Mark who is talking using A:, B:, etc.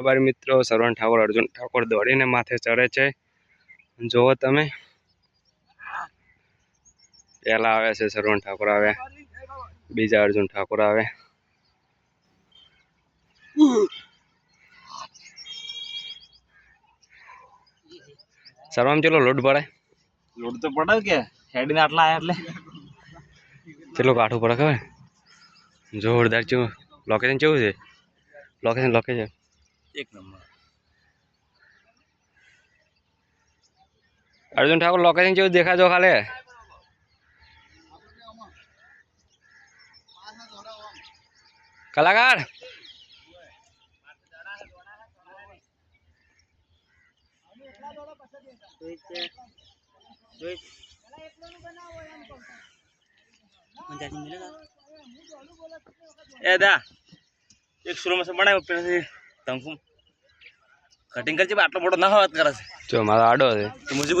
A: અમારા મિત્રો સરવણ ઠાકોર અર્જુન ઠાકોર દોડીને માથે ચડે છે. જુઓ તમે. પહેલા આવે છે સરવણ ઠાકોર આવે. બીજા અર્જુન ઠાકોર આવે. સરવામ ચેલો લોડ પડે
B: લોટ તો પડે કે. હેડીને આટલા આવ્યા એટલે.
A: ચેલો કાઠું પડે ખબર? જોરદાર ચેવું. લોકેશન કેવું છે? લોકેશન લોકેશન
B: એક નંબર.
A: અર્જુન ઠાકોર લોકેશન જેવું દેખાજો ખાલે? કલાકાર?
B: એ દા, એક સુરો માં બનાવ્યો પેલાથી. તંકુ કટિંગ કરજે આટલો મોટો ના વાત કરે છે
A: જો મારો આડો છે.
B: મુજી